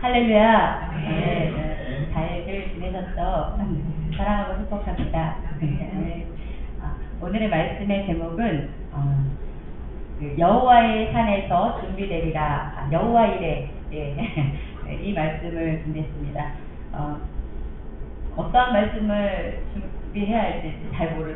할렐루야. 네, 네. 잘들 지내셨죠? 사랑하고 축복합니다. 네. 아, 오늘의 말씀의 제목은 어, 그 여호와의 산에서 준비되리라 아, 여호와 이래 예. 이 말씀을 준비했습니다. 어, 어떠한 말씀을 준비해야 할지 잘 모르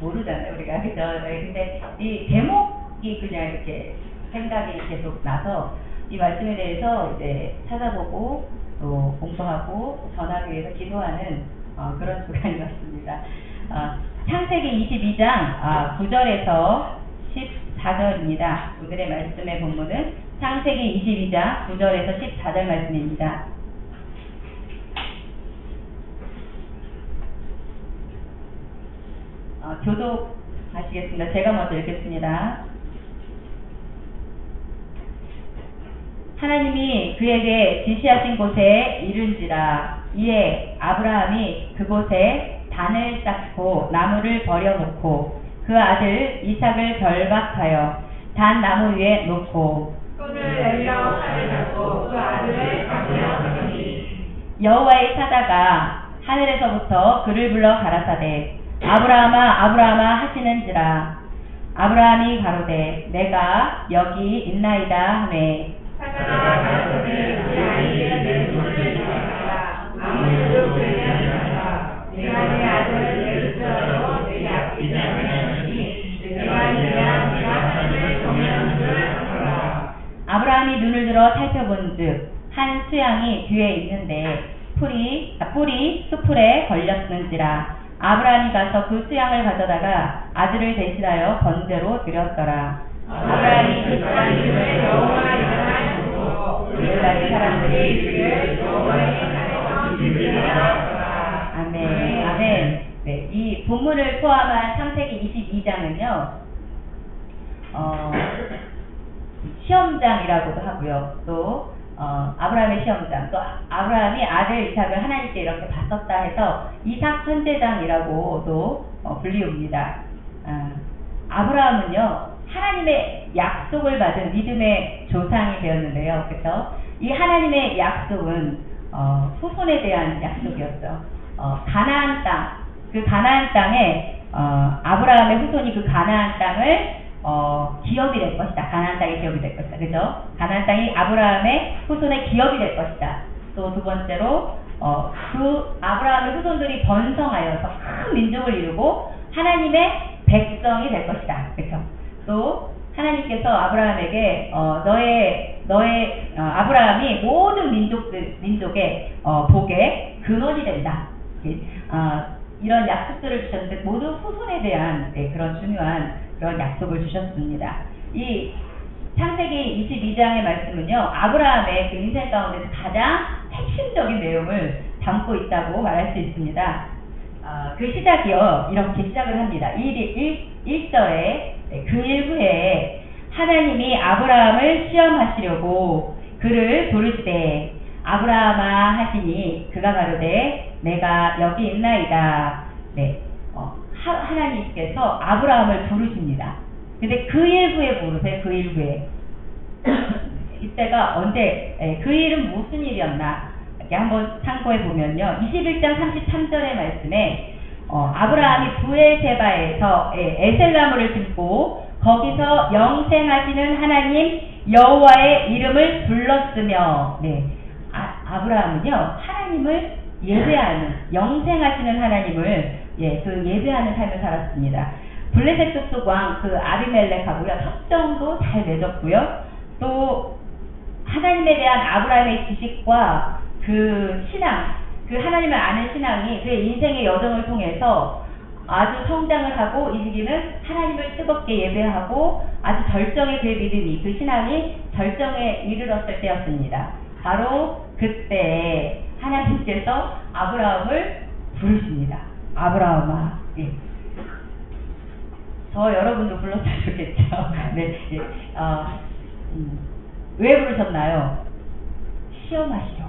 모르잖아요 우리가 그죠? 네, 근데 이 제목이 그냥 이렇게 생각이 계속 나서 이 말씀에 대해서 이제 찾아보고 또 공부하고 전하기 위해서 기도하는 어, 그런 시간이었습니다. 어, 창세기 22장 아, 9절에서 14절입니다. 오늘의 말씀의 본문은 창세기 22장 9절에서 14절 말씀입니다. 어, 교독하시겠습니다. 제가 먼저 읽겠습니다. 하나님이 그에게 지시하신 곳에 이른지라. 이에 아브라함이 그곳에 단을 쌓고 나무를 버려놓고 그 아들 이삭을 결박하여 단 나무 위에 놓고 손을 내밀어 칼을 잡고 그 아들을 여호와의 사자가 하늘에서부터 그를 불러 가라사대 아브라함아 아브라함아 하시는지라. 아브라함이 가로되 내가 여기 있나이다. 하매 아브라함이 눈을 들어 살펴본즉 한 수양이 뒤에 있는데 풀이 아, 뿔이 수풀에 걸렸는지라 아브라함이 가서 그 수양을 가져다가 아들을 대신하여 번제로 드렸더라. 아브라함이 그 수양 이름을 여호와이라 아멘 아멘 네, 이 본문을 포함한 창세기 22장은요 어, 시험장이라고도 하고요. 또 어, 아브라함의 시험장, 또 아브라함이 아들 이삭을 하나님께 이렇게 받았다 해서 이삭 선제장이라고도 어, 불리웁니다. 아, 아브라함은요 하나님의 약속을 받은 믿음의 조상이 되었는데요. 그래서 이 하나님의 약속은 어, 후손에 대한 약속이었죠. 어, 가나안 땅, 그 가나안 땅에 어, 아브라함의 후손이 그 가나안 땅을 어, 기업이 될 것이다. 가나안 땅의 기업이 될 것이다. 그죠? 가나안 땅이 아브라함의 후손의 기업이 될 것이다. 또 두 번째로 어, 그 아브라함의 후손들이 번성하여서 큰 민족을 이루고 하나님의 백성이 될 것이다. 그렇죠? 또 하나님께서 아브라함에게 어, 너의 너의 어, 아브라함이 모든 민족들 민족의 어, 복의 근원이 된다. 이- 어, 이런 약속들을 주셨는데 모두 후손에 대한 네, 그런 중요한 그런 약속을 주셨습니다. 이 창세기 22장의 말씀은요, 아브라함의 그 인생 가운데서 가장 핵심적인 내용을 담고 있다고 말할 수 있습니다. 아, 그 시작이요, 이렇게 시작을 합니다. 1, 1, 절에 그 일부에 하나님이 아브라함을 시험하시려고 그를 부르시되 아브라함아 하시니 그가 가로되 내가 여기 있나이다. 네, 어, 하, 하나님께서 아브라함을 부르십니다. 근데 그 일부에 부르세요. 그 일부에. 이때가 언제 에, 그 일은 무슨 일이었나 이렇게 한번 참고해 보면요. 21장 33절의 말씀에 어, 아브라함이 부에세바에서 예, 에셀나무를 짓고 거기서 영생하시는 하나님 여호와의 이름을 불렀으며 네. 아, 아브라함은요 하나님을 예배하는 영생하시는 하나님을 예, 그 예배하는 삶을 살았습니다. 블레셋 족속 왕그 아비멜렉하고요 협정도 잘 맺었고요. 또 하나님에 대한 아브라함의 지식과 그 신앙, 그 하나님을 아는 신앙이 그의 인생의 여정을 통해서 아주 성장을 하고 이 시기는 하나님을 뜨겁게 예배하고 아주 절정의 그의 믿음이 그 신앙이 절정에 이르렀을 때였습니다. 바로 그때 하나님께서 아브라함을 부르십니다. 아브라함아. 예. 저 여러분도 불렀으면 좋겠죠. 네. 예. 어, 음, 왜 부르셨나요? 시험하시려고.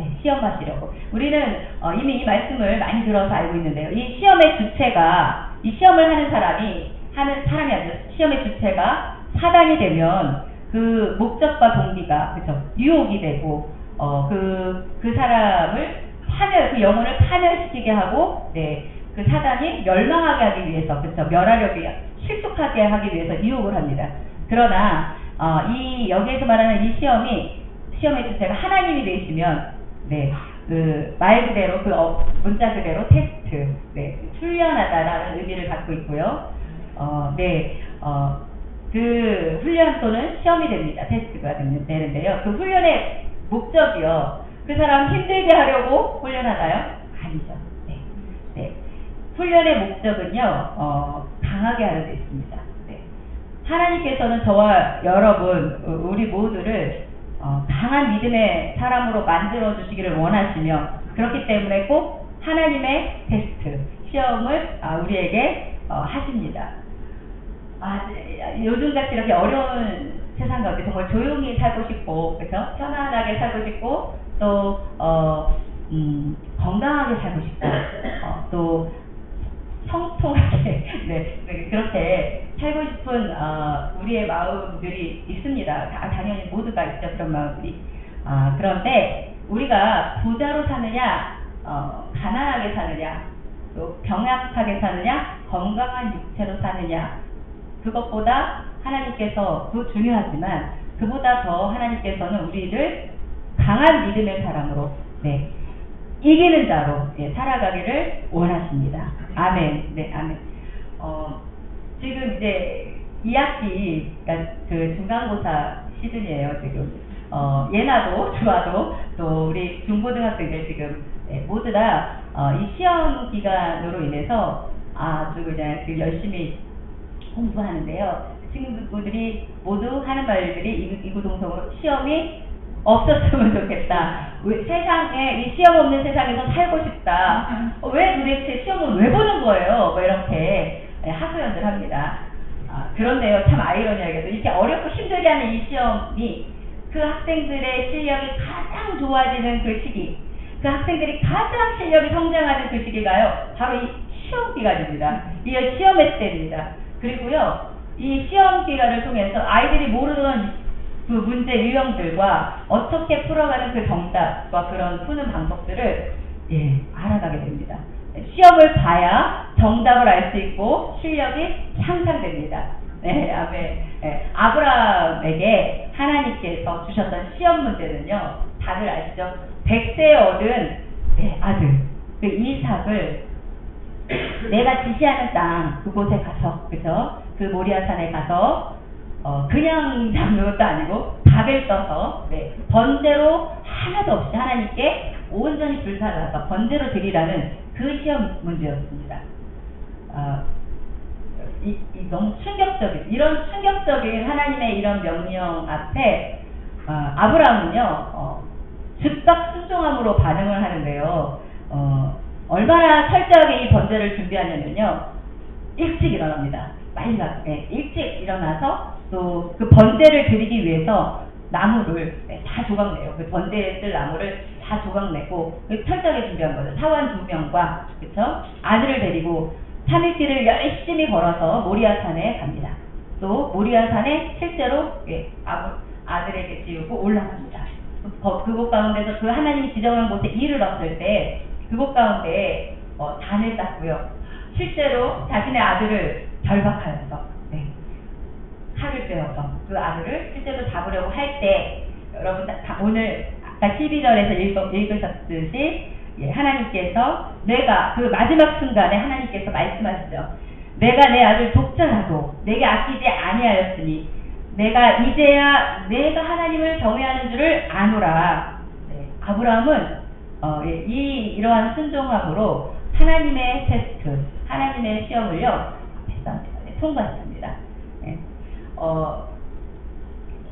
네, 시험하시려고. 우리는 어, 이미 이 말씀을 많이 들어서 알고 있는데요. 이 시험의 주체가 이 시험을 하는 사람이 하는 사람이 아니라 시험의 주체가 사단이 되면 그 목적과 동기가 그죠 유혹이 되고 어, 그, 그 사람을 파멸, 그 영혼을 파멸시키게 하고, 네, 그 사단이 멸망하게 하기 위해서, 그쵸, 멸하려고 실족하게 하기 위해서 유혹을 합니다. 그러나, 어, 이, 여기에서 말하는 이 시험이, 시험의 주체가 하나님이 되시면, 네, 그, 말 그대로, 그 어, 문자 그대로 테스트, 네, 훈련하다라는 의미를 갖고 있고요. 어, 네, 어, 그 훈련 또는 시험이 됩니다. 테스트가 되는- 되는데요. 그 훈련의 목적이요. 그 사람 힘들게 하려고 훈련하나요? 아니죠. 네. 네. 훈련의 목적은요, 어, 강하게 하려 돼 있습니다. 네. 하나님께서는 저와 여러분, 어, 우리 모두를 어, 강한 믿음의 사람으로 만들어 주시기를 원하시며, 그렇기 때문에 꼭 하나님의 테스트, 시험을 아, 우리에게 어, 하십니다. 아, 네. 요즘같이 이렇게 어려운 세상 가운데 정말 조용히 살고 싶고, 그래서 편안하게 살고 싶고, 또, 어, 음, 건강하게 살고 싶고, 어, 또, 성통하게, 네, 네, 그렇게 살고 싶은, 어, 우리의 마음들이 있습니다. 다, 당연히 모두가 있죠, 그런 마음들이. 아, 그런데, 우리가 부자로 사느냐, 어, 가난하게 사느냐, 또 병약하게 사느냐, 건강한 육체로 사느냐, 그것보다 하나님께서 도 중요하지만 그보다 더 하나님께서는 우리를 강한 믿음의 사람으로 네, 이기는 자로 예, 살아가기를 원하십니다. 아멘. 네, 아멘. 어, 지금 이제 2학기가 그 중간고사 시즌이에요, 지금. 어, 예나도, 주아도, 또 우리 중고등학생들 지금, 예, 모두 다, 어, 이 시험 기간으로 인해서 아주 그냥 그 열심히 공부하는데요. 친구들이 모두 하는 말들이 이구- 이구동성으로 시험이 없었으면 좋겠다. 왜- 세상에 이 시험 없는 세상에서 살고 싶다. 어, 왜 도대체 시험을 왜 보는 거예요? 뭐 이렇게 예, 하소연들 합니다. 아, 그런데요, 참 아이러니하게도 이렇게 어렵고 힘들게 하는 이 시험이 그 학생들의 실력이 가장 좋아지는 그 시기, 그 학생들이 가장 실력이 성장하는 그 시기가요, 바로 이 시험 기간입니다. 이 시험의 때입니다. 그리고요, 이 시험 기간을 통해서 아이들이 모르는 그 문제 유형들과 어떻게 풀어가는 그 정답과 그런 푸는 방법들을 예, 알아가게 됩니다. 시험을 봐야 정답을 알 수 있고 실력이 향상됩니다. 네, 아멘. 예, 아브라함에게 하나님께서 주셨던 시험 문제는요, 다들 아시죠? 백세 얻은 네, 아들, 그 이삭을 내가 지시하는 땅 그곳에 가서 그죠? 그 모리아산에 가서 어, 그냥 잡는 것도 아니고 닭을 떠서 네, 번제로 하나도 없이 하나님께 온전히 불사라서 번제로 드리라는 그 시험 문제였습니다. 아, 이, 이 너무 충격적인 이런 충격적인 하나님의 이런 명령 앞에 아, 아브라함은요 어, 즉각 순종함으로 반응을 하는데요. 어, 얼마나 철저하게 이 번제를 준비하냐면요. 일찍 일어납니다. 가, 네, 일찍 일어나서 또 그 번제를 드리기 위해서 나무를 네, 다 조각내요. 그 번제에 쓸 나무를 다 조각내고 그 철저하게 준비한 거죠. 사원 두 명과 그쵸? 아들을 데리고 3일길을 열심히 걸어서 모리아산에 갑니다. 또 모리아산에 실제로 예, 아부, 아들에게 지우고 올라갑니다. 거- 그곳 가운데서 그 하나님이 지정한 곳에 이르렀을 때 그곳 가운데 어, 단을 땄고요. 실제로 자신의 아들을 결박하여서 네, 칼을 빼어서 그 아들을 실제로 잡으려고 할 때 여러분 다- 다 오늘 아까 12절에서 읽, 읽으셨듯이 예, 하나님께서 내가 그 마지막 순간에 하나님께서 말씀하시죠. 내가 내 아들 독전하고 내게 아끼지 아니하였으니 내가 이제야 내가 하나님을 경외하는 줄을 아노라. 네, 아브라함은 어, 예, 이 이러한 순종함으로 하나님의 테스트, 하나님의 시험을요. 네, 통과했습니다. 예. 어,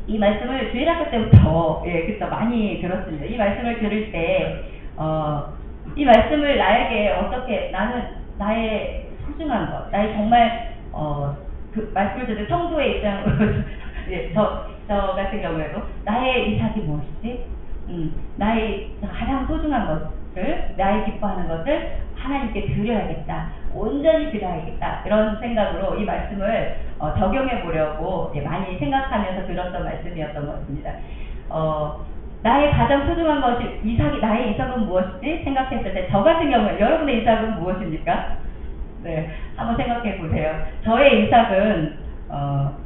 이 말씀을 주일학교 때부터 예, 그쵸 많이 들었습니다. 이 말씀을 들을 때 어, 이 말씀을 나에게 어떻게 나는 나의 소중한 것, 나의 정말 어, 그 말씀을 듣는 성도의 입장으로 예, 저, 저 같은 경우에도 나의 이삭이 무엇이지? 음, 나의 가장 소중한 것을 나의 기뻐하는 것을 하나님께 드려야겠다. 온전히 드려야겠다. 이런 생각으로 이 말씀을 어, 적용해 보려고 예, 많이 생각하면서 들었던 말씀이었던 것 같습니다. 어, 나의 가장 소중한 것이 이삭이 나의 이삭은 무엇이지 생각했을 때 저 같은 경우에 여러분의 이삭은 무엇입니까? 네, 한번 생각해 보세요. 저의 이삭은 어,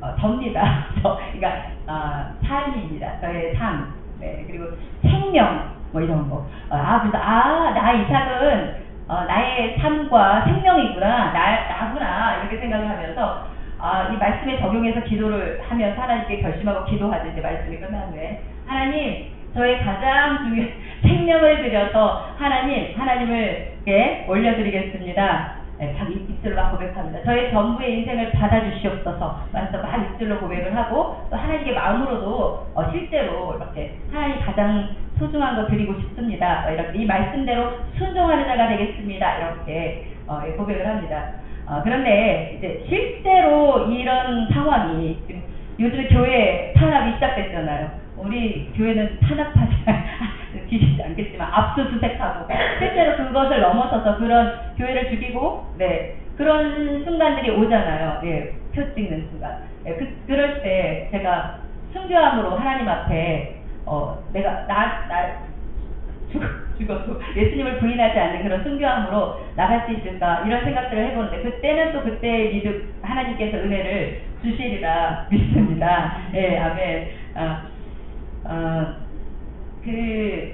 어 접니다. 저, 그러니까 아, 삶입니다. 저의 삶. 네, 그리고 생명 뭐 이런 거. 아, 그래서 아 나 이삭은 어, 나의 삶과 생명이구나, 나 나구나 이렇게 생각을 하면서 아, 이 말씀에 적용해서 기도를 하면서 하나님께 결심하고 기도하죠. 이제 말씀이 끝난 후에 하나님 저의 가장 중요한 생명을 들여서 하나님 하나님을 께 올려드리겠습니다. 네, 자기 입술로 막 고백합니다. 저의 전부의 인생을 받아주시옵소서. 말해서 막 입술로 고백을 하고 또 하나님께 마음으로도 어, 실제로 이렇게 하나님 가장 소중한 거 드리고 싶습니다. 어, 이렇게 이 말씀대로 순종하는 자가 되겠습니다. 이렇게 어, 예, 고백을 합니다. 어, 그런데 이제 실제로 이런 상황이 요즘에 교회 탄압이 시작됐잖아요. 우리 교회는 탄압하지 뒤지지 않겠지만 압수수색하고 실제로 그것을 넘어서서 그런 교회를 죽이고 네 그런 순간들이 오잖아요. 예, 표 찍는 순간. 예, 그 그럴 때 제가 순교함으로 하나님 앞에 어 내가 나 나 죽어도 예수님을 부인하지 않는 그런 순교함으로 나갈 수 있을까 이런 생각들을 해보는데 그때는 또 그때 믿음 하나님께서 은혜를 주시리라 믿습니다. 예, 아멘. 어, 어, 그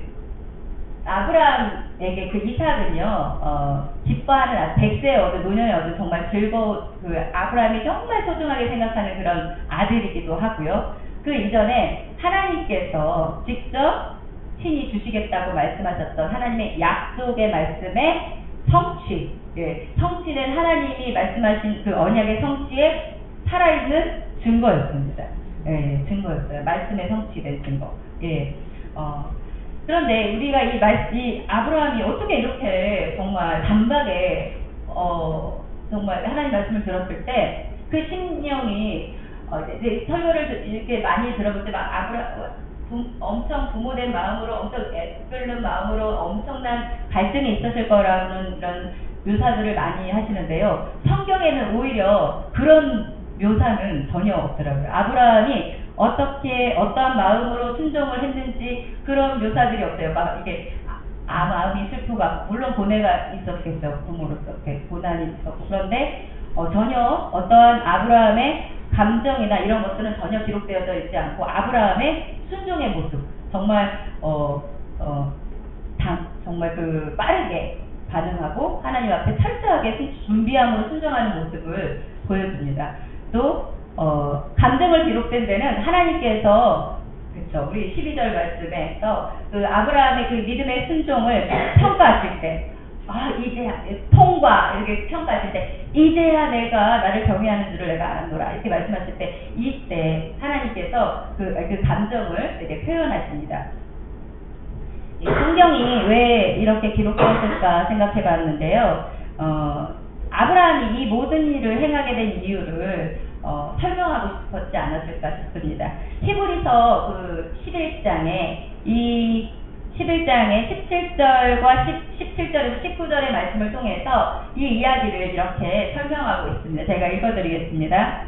아브라함에게 그 이삭은요, 어, 기뻐하는 아- 백세에 얻은 노년에 얻은 정말 즐거운 그 아브라함이 정말 소중하게 생각하는 그런 아들이기도 하고요. 그 이전에 하나님께서 직접 친히 주시겠다고 말씀하셨던 하나님의 약속의 말씀의 성취, 예, 성취는 하나님이 말씀하신 그 언약의 성취에 살아있는 증거였습니다. 예, 증거였어요. 말씀의 성취된 증거. 예, 어, 그런데 우리가 이 말, 이 아브라함이 어떻게 이렇게 정말 단박에, 어, 정말 하나님 말씀을 들었을 때 그 심령이, 어, 이제 설교를 이렇게 많이 들어볼 때 막 아브라, 부, 엄청 부모된 마음으로 엄청 애끓는 마음으로 엄청난 갈등이 있었을 거라는 이런 묘사들을 많이 하시는데요. 성경에는 오히려 그런 묘사는 전혀 없더라고요. 아브라함이 어떻게 어떠한 마음으로 순종을 했는지 그런 묘사들이 없어요. 막 이게 아 마음이 슬프가 물론 고뇌가 있었겠죠 부모로서 고난이 있었고 그런데 어, 전혀 어떠한 아브라함의 감정이나 이런 것들은 전혀 기록되어져 있지 않고 아브라함의 순종의 모습 정말 어, 어, 당, 정말 그 빠르게 반응하고 하나님 앞에 철저하게 준비함으로 순종하는 모습을 보여줍니다. 또 어, 감정을 기록된 데는 하나님께서 그렇죠. 우리 12절 말씀에서 그 아브라함의 그 믿음의 순종을 평가하실 때 아, 이제야, 통과, 이렇게 평가하실 때, 이제야 내가 나를 경외하는 줄을 내가 알았노라. 이렇게 말씀하실 때, 이때 하나님께서 그, 그 감정을 이렇게 표현하십니다. 이 성경이 왜 이렇게 기록되었을까 생각해 봤는데요. 어, 아브라함이 이 모든 일을 행하게 된 이유를 어, 설명하고 싶었지 않았을까 싶습니다. 히브리서 그 11장에 이 11장의 17절과 10, 17절에서 19절의 말씀을 통해서 이 이야기를 이렇게 설명하고 있습니다. 제가 읽어드리겠습니다.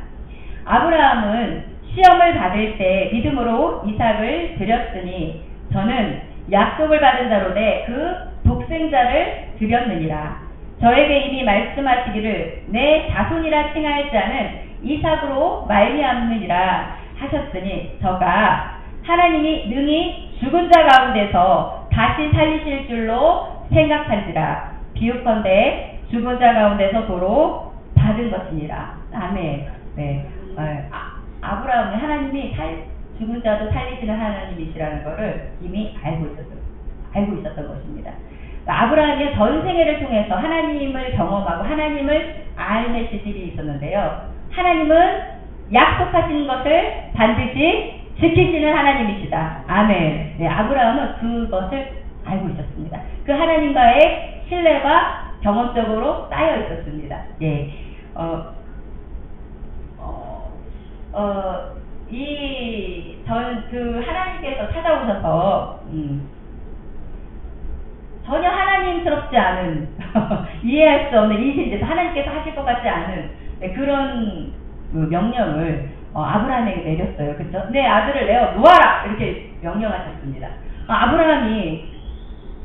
아브라함은 시험을 받을 때 믿음으로 이삭을 드렸으니 저는 약속을 받은 자로 내그 독생자를 드렸느니라. 저에게 이미 말씀하시기를 내 자손이라 칭할 자는 이삭으로 말미암느니라 하셨으니 저가 하나님이 능히 죽은 자 가운데서 다시 살리실 줄로 생각한지라 비유컨대 죽은 자 가운데서 도로 받은 것이니라 아멘 네 어, 아, 아브라함이 하나님이 살, 죽은 자도 살리시는 하나님이시라는 것을 이미 알고 있었 알고 있었던 것입니다. 그러니까 아브라함의 전생애를 통해서 하나님을 경험하고 하나님을 알는 지식이 있었는데요. 하나님은 약속하신 것을 반드시 지키시는 하나님이시다. 아멘. 네, 아브라함은 그것을 알고 있었습니다. 그 하나님과의 신뢰가 경험적으로 쌓여 있었습니다. 예. 어, 어, 어, 이, 전, 그, 하나님께서 찾아오셔서, 음, 전혀 하나님스럽지 않은, 이해할 수 없는, 이, 이제 하나님께서 하실 것 같지 않은, 네, 그런 그 명령을 어, 아브라함에게 내렸어요. 그렇죠? 내 아들을 내어 놓아라 이렇게 명령하셨습니다. 아, 아브라함이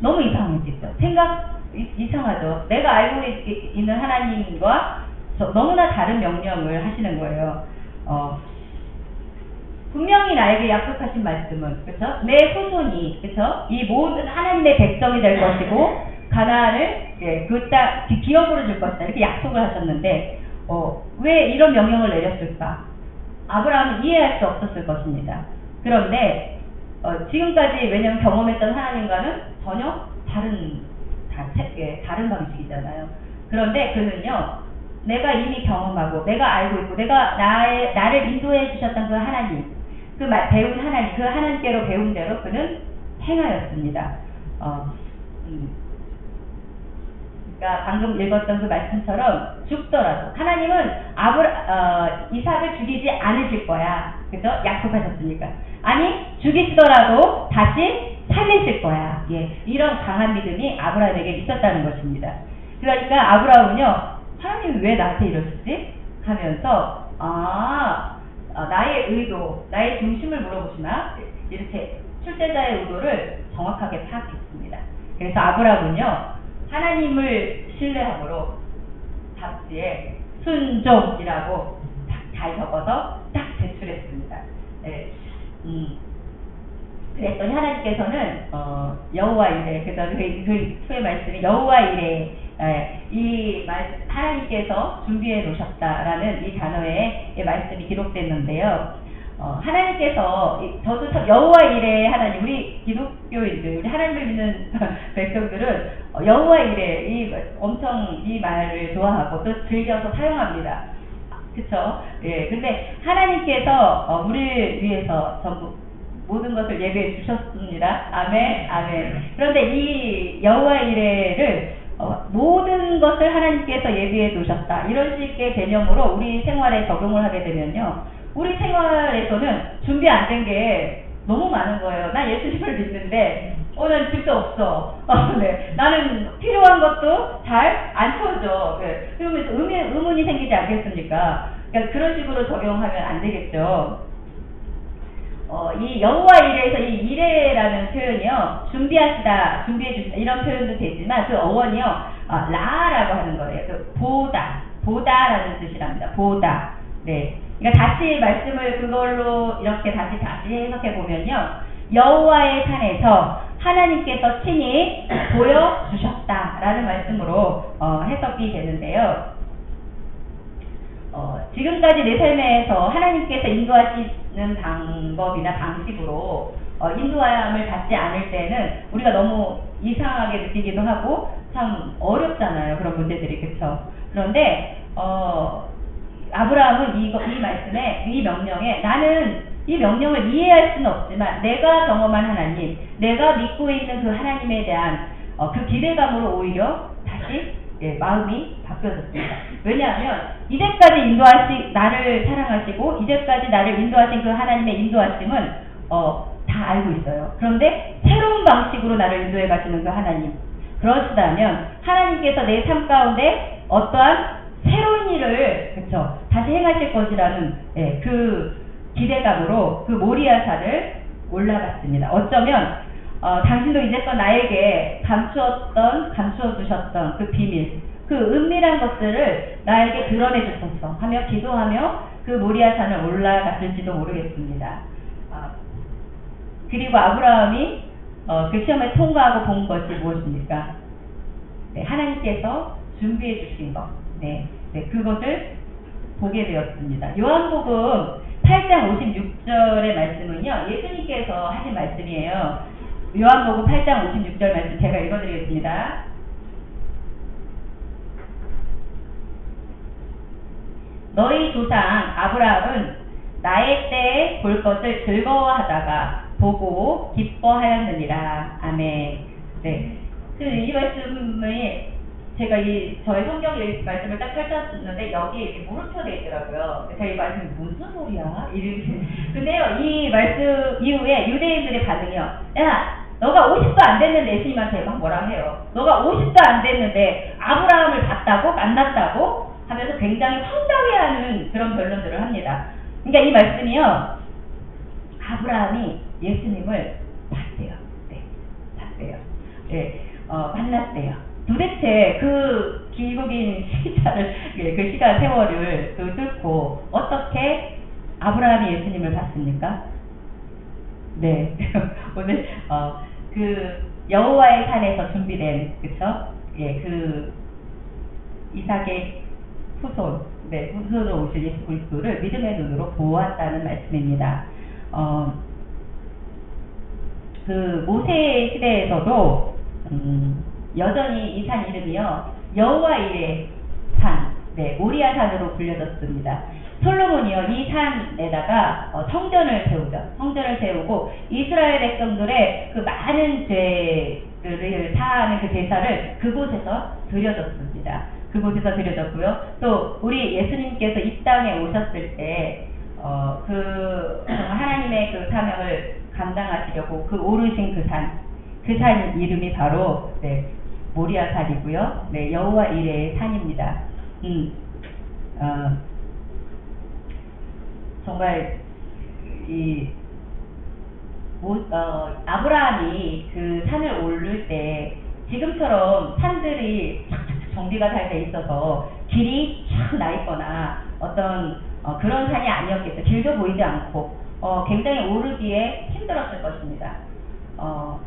너무 이상했겠죠. 생각 이- 이상하죠. 내가 알고 있, 있는 하나님과 저- 너무나 다른 명령을 하시는 거예요. 어, 분명히 나에게 약속하신 말씀은 그렇죠? 내 후손이 그렇죠? 이 모든 하나님의 백성이 될 것이고 가나안을 예, 그 땅 기업으로 줄 것이다 이렇게 약속을 하셨는데 어, 왜 이런 명령을 내렸을까? 아브라함은 이해할 수 없었을 것입니다. 그런데 어, 지금까지 왜냐하면 경험했던 하나님과는 전혀 다른 다, 예, 다른 방식이잖아요. 그런데 그는요 내가 이미 경험하고 내가 알고 있고 내가 나의 나를 인도해 주셨던 그 하나님 그 마- 배운 하나님 그 하나님께로 배운 대로 그는 행하였습니다. 어, 음. 그러니까 방금 읽었던 그 말씀처럼 죽더라도 하나님은 아브라 어, 이삭을 죽이지 않으실 거야. 그죠? 약속하셨으니까. 아니 죽이시더라도 다시 살리실 거야. 예, 이런 강한 믿음이 아브라함에게 있었다는 것입니다. 그러니까 아브라함은요, 하나님이 왜 나한테 이러시지? 하면서 아 어, 나의 의도, 나의 중심을 물어보시나 이렇게 출제자의 의도를 정확하게 파악했습니다. 그래서 아브라함은요 하나님을 신뢰함으로 답지에 순종이라고 딱 잘 적어서 딱 제출했습니다. 네. 음. 그랬더니 하나님께서는 어, 여호와 이래 그래서 그, 그 후의 말씀이 여호와 이래 예, 이 말, 하나님께서 준비해 놓으셨다라는 이 단어에 이 말씀이 기록됐는데요. 어, 하나님께서 이- 저도 참 여호와 이래 하나님 우리 기독교인들 우리 하나님을 믿는 백성들은 어, 여호와 이래 이 엄청 이 말을 좋아하고 또 즐겨서 사용합니다. 그쵸? 예. 근데 하나님께서 어, 우리를 위해서 전부 모든 것을 예배해 주셨습니다. 아멘, 아멘. 그런데 이 여호와 이레를 어, 모든 것을 하나님께서 예비해 두셨다. 이런 식의 개념으로 우리 생활에 적용을 하게 되면요. 우리 생활에서는 준비 안 된 게 너무 많은 거예요. 나 예수님을 믿는데, 어, 난 집도 없어. 어, 네. 나는 필요한 것도 잘 안 채워져. 네. 그러면서 의문, 의문이 생기지 않겠습니까? 그러니까 그런 식으로 적용하면 안 되겠죠. 어, 이 여호와 이레에서 이 이레라는 표현이요 준비하시다 준비해 주시다 이런 표현도 되지만 그 어원이요 어, 라라고 하는 거예요 그 보다 보다라는 뜻이랍니다 보다 네 그러니까 다시 말씀을 그걸로 이렇게 다시 다시 해석해 보면요 여호와의 산에서 하나님께서 친히 보여 주셨다라는 말씀으로 어, 해석이 되는데요. 어, 지금까지 내 삶에서 하나님께서 인도하시는 방법이나 방식으로 어, 인도함을 받지 않을 때는 우리가 너무 이상하게 느끼기도 하고 참 어렵잖아요. 그런 문제들이 그렇죠. 그런데 어, 아브라함은 이거, 이 말씀에 이 명령에 나는 이 명령을 이해할 수는 없지만 내가 경험한 하나님, 내가 믿고 있는 그 하나님에 대한 어, 그 기대감으로 오히려 다시 예, 마음이 바뀌어졌습니다. 왜냐하면 이제까지 인도하시 나를 사랑하시고 이제까지 나를 인도하신 그 하나님의 인도하심은 어, 다 알고 있어요. 그런데 새로운 방식으로 나를 인도해 가시는 그 하나님. 그러시다면 하나님께서 내 삶 가운데 어떠한 새로운 일을 그쵸 다시 행하실 것이라는 예, 그 기대감으로 그 모리아산을 올라갔습니다. 어쩌면 어, 당신도 이제껏 나에게 감추었던, 감추어 주셨던 그 비밀, 그 은밀한 것들을 나에게 드러내 주소서 하며 기도하며 그 모리아산을 올라갔을지도 모르겠습니다. 아, 그리고 아브라함이 어, 그 시험을 통과하고 본 것이 무엇입니까? 네, 하나님께서 준비해 주신 것, 네, 네, 그것을 보게 되었습니다. 요한복음 8장 56절의 말씀은요, 예수님께서 하신 말씀이에요. 요한복음 8장 56절 말씀 제가 읽어드리겠습니다. 너희 조상 아브라함은 나의 때에 볼 것을 즐거워하다가 보고 기뻐하였느니라. 아멘. 네. 그 이 말씀이 제가 이 저의 성경 의 말씀을 딱 펼쳤는데 여기 이렇게 물음표 돼 있더라고요. 제가 이 말씀이 무슨 소리야? 이렇게. 근데요, 이 말씀 이후에 유대인들의 반응이요. 야, 너가 50도 안 됐는데 예수님한테 막 뭐라 해요. 너가 50도 안 됐는데 아브라함을 봤다고 만났다고 하면서 굉장히 황당해하는 그런 변론들을 합니다. 그러니까 이 말씀이요. 아브라함이 예수님을 봤대요. 네, 봤대요. 네, 어, 만났대요. 도대체 그긴 시간을, 예, 그 시간 세월을 그 뚫고 어떻게 아브라함이 예수님을 봤습니까? 네, 오늘 어, 그 여호와의 산에서 준비된 그쵸? 예, 그 이삭의 후손, 네, 후손으로 오실 예수 그리스도를 믿음의 눈으로 보았다는 말씀입니다. 어, 그 모세 시대에서도 음, 여전히 이 산 이름이요 여호와 일의 산, 네, 모리아 산으로 불려졌습니다. 솔로몬이요 이 산에다가 어, 성전을 세우죠. 성전을 세우고 이스라엘 백성들의 그 많은 죄를 사하는 그 제사를 그곳에서 드려졌습니다. 그곳에서 드려졌고요. 또 우리 예수님께서 이 땅에 오셨을 때 어, 그 하나님의 그 사명을 감당하시려고 그 오르신 그 산, 그 산 이름이 바로 네, 모리아 산이고요. 네, 여호와 이레의 산입니다. 음, 어, 정말 이 모, 어, 아브라함이 그 산을 오를 때 지금처럼 산들이 정비가 잘 돼 있어서 길이 쫙 나 있거나 어떤 어, 그런 산이 아니었겠죠. 길도 보이지 않고 어, 굉장히 오르기에 힘들었을 것입니다. 어,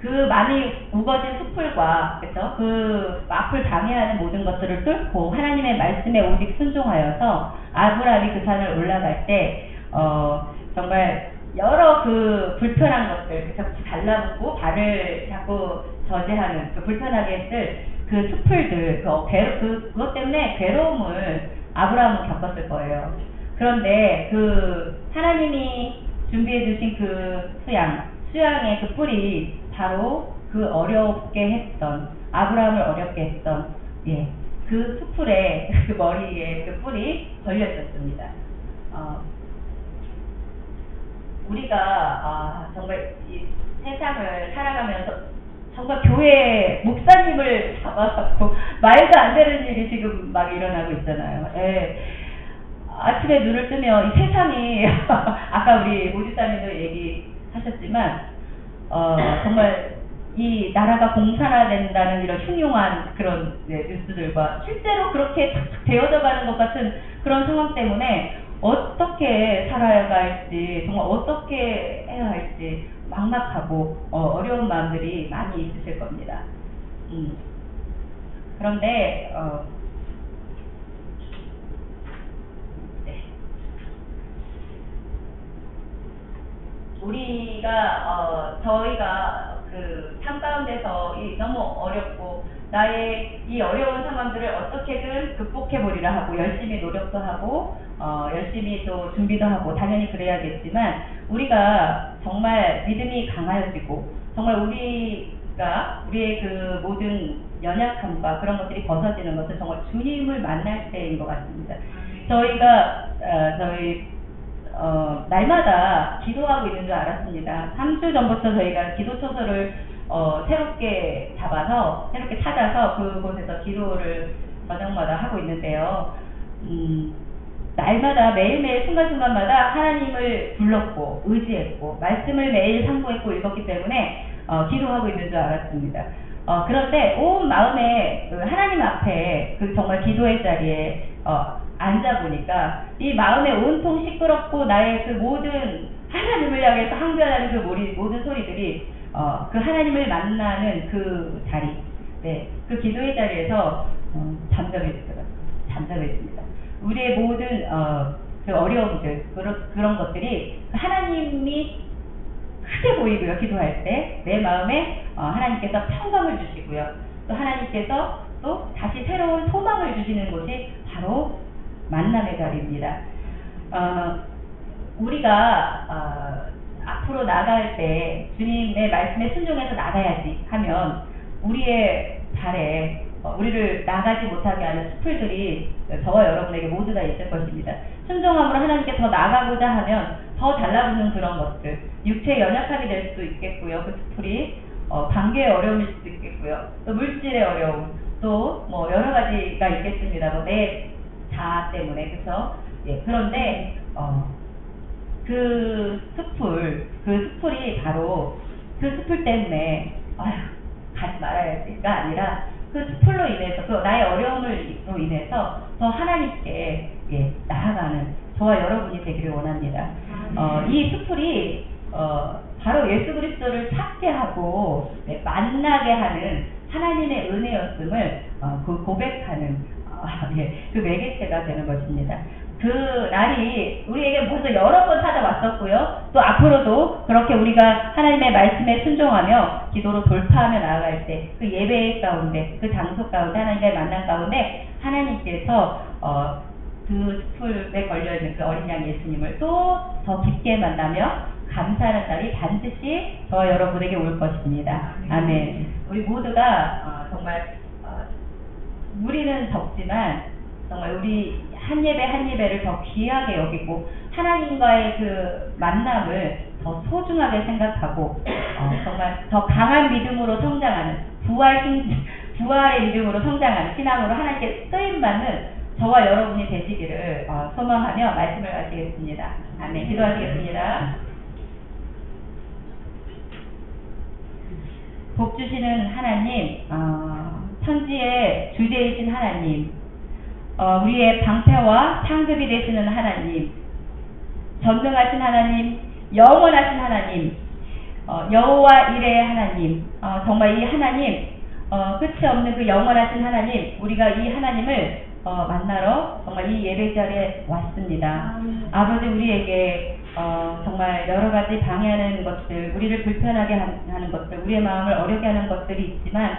그 많이 우거진 숲풀과 그죠? 그 앞을 방해하는 모든 것들을 뚫고 하나님의 말씀에 오직 순종하여서 아브라함이 그 산을 올라갈 때 어, 정말 여러 그 불편한 것들 그죠? 달라붙고 발을 자꾸 저지하는 그 불편하게 했을 그 숲풀들 그 괴로, 그, 그것 때문에 괴로움을 아브라함은 겪었을 거예요. 그런데 그 하나님이 준비해 주신 그 수양, 수양의 그 뿔이 바로 그 어렵게 했던 아브라함을 어렵게 했던 예, 그 수풀에 그 머리에 그 뿔이 걸려 있었습니다. 어, 우리가 아, 정말 이 세상을 살아가면서 정말 교회 목사님을 잡아갖고 말도 안 되는 일이 지금 막 일어나고 있잖아요. 예. 아침에 눈을 뜨면 이 세상이 아까 우리 모지사님도 얘기하셨지만 어, 정말 이 나라가 공산화된다는 이런 흉흉한 그런 네, 뉴스들과 실제로 그렇게 탁탁 되어져 가는 것 같은 그런 상황 때문에 어떻게 살아갈지 정말 어떻게 해야 할지 막막하고 어, 려운 마음들이 많이 있으실 겁니다. 음. 그런데 어, 네. 우리가 어, 저희가 그 삶 가운데서 이 너무 어렵고 나의 이 어려운 상황들을 어떻게든 극복해 보리라 하고 열심히 노력도 하고 어, 열심히 또 준비도 하고 당연히 그래야겠지만 우리가 정말 믿음이 강하여지고 정말 우리가 우리의 그 모든 연약함과 그런 것들이 벗어지는 것은 정말 주님을 만날 때인 것 같습니다. 저희가 어, 저희 어, 날마다 기도하고 있는 줄 알았습니다. 3주 전부터 저희가 기도 초소를 어, 새롭게 잡아서, 새롭게 찾아서 그곳에서 기도를 저녁마다 하고 있는데요. 음, 날마다 매일매일 순간순간마다 하나님을 불렀고, 의지했고, 말씀을 매일 상고했고 읽었기 때문에, 어, 기도하고 있는 줄 알았습니다. 어, 그런데 온 마음에 그 하나님 앞에 그 정말 기도의 자리에 어, 앉아 보니까 이 마음에 온통 시끄럽고 나의 그 모든 하나님을 향해서 항변하는 그 모든 소리들이 어, 그 하나님을 만나는 그 자리, 네, 그 기도의 자리에서 어, 잠잠해지더라고요. 잠잠해집니다. 우리의 모든 어, 그 어려움들 그런 그런 것들이 하나님이 크게 보이고요. 기도할 때 내 마음에 어, 하나님께서 평강을 주시고요. 또 하나님께서 또 다시 새로운 소망을 주시는 곳이 바로 만남의 자리입니다. 어, 우리가 어, 앞으로 나갈 때 주님의 말씀에 순종해서 나가야지 하면 우리의 발에 어, 우리를 나가지 못하게 하는 수풀들이 저와 여러분에게 모두 다 있을 것입니다. 순종함으로 하나님께 더 나가고자 하면 더 달라붙는 그런 것들, 육체의 연약함이 될 수도 있겠고요. 그 수풀이 어, 관계의 어려움일 수도 있겠고요. 또 물질의 어려움, 또 뭐 여러 가지가 있겠습니다. 뭐내 자아 때문에 그렇죠? 예, 그런데 어, 그 숲을 그 숲풀이 바로 그 숲풀 때문에 아휴 가지 말아야지가 아니라 그 숲풀로 인해서 그 나의 어려움으로 인해서 더 하나님께 예, 나아가는 저와 여러분이 되기를 원합니다. 어, 이 숲풀이 어, 바로 예수 그리스도를 찾게 하고 네, 만나게 하는 하나님의 은혜였음을 어, 그 고백하는 어, 예, 그 매개체가 되는 것입니다. 그 날이 우리에게 벌써 여러 번 찾아왔었고요. 또 앞으로도 그렇게 우리가 하나님의 말씀에 순종하며 기도로 돌파하며 나아갈 때 그 예배 가운데 그 장소 가운데 하나님의 만남 가운데 하나님께서 어, 그 풀에 걸려 있는 그 어린 양 예수님을 또 더 깊게 만나며 감사하는 날이 반드시 저 여러분에게 올 것입니다. 아멘. 우리 모두가 어, 정말 어, 우리는 적지만 정말 우리 한 예배 한 예배를 더 귀하게 여기고 하나님과의 그 만남을 더 소중하게 생각하고 어, 정말 더 강한 믿음으로 성장하는 부활 신 부활의 믿음으로 성장하는 신앙으로 하나님께 쓰임 받는 저와 여러분이 되시기를 어, 소망하며 말씀을 마치겠습니다. 아멘. 기도하시겠습니다. 복 주시는 하나님, 어, 천지의 주제이신 하나님, 어, 우리의 방패와 상급이 되시는 하나님, 전능하신 하나님, 영원하신 하나님, 어, 여호와 이레의 하나님, 어, 정말 이 하나님, 어, 끝이 없는 그 영원하신 하나님, 우리가 이 하나님을 어, 만나러 정말 이 예배 자리에 왔습니다. 아 버지 우리에게 어, 정말 여러 가지 방해하는 것들, 우리를 불편하게 한- 하는 것들, 우리의 마음을 어렵게 하는 것들이 있지만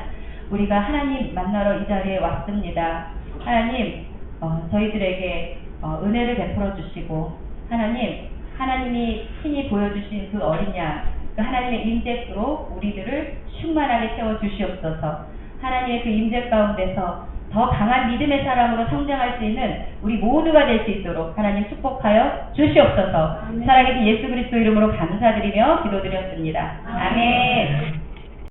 우리가 하나님 만나러 이 자리에 왔습니다. 하나님, 어, 저희들에게 어, 은혜를 베풀어 주시고 하나님, 하나님이 친히 보여주신 그 어린 양, 그 하나님의 임재로 우리들을 충만하게 채워 주시옵소서. 하나님의 그 임재 가운데서 더 강한 믿음의 사람으로 성장할 수 있는 우리 모두가 될 수 있도록 하나님 축복하여 주시옵소서. 살아계신 예수 그리스도 이름으로 감사드리며 기도드렸습니다. 아멘.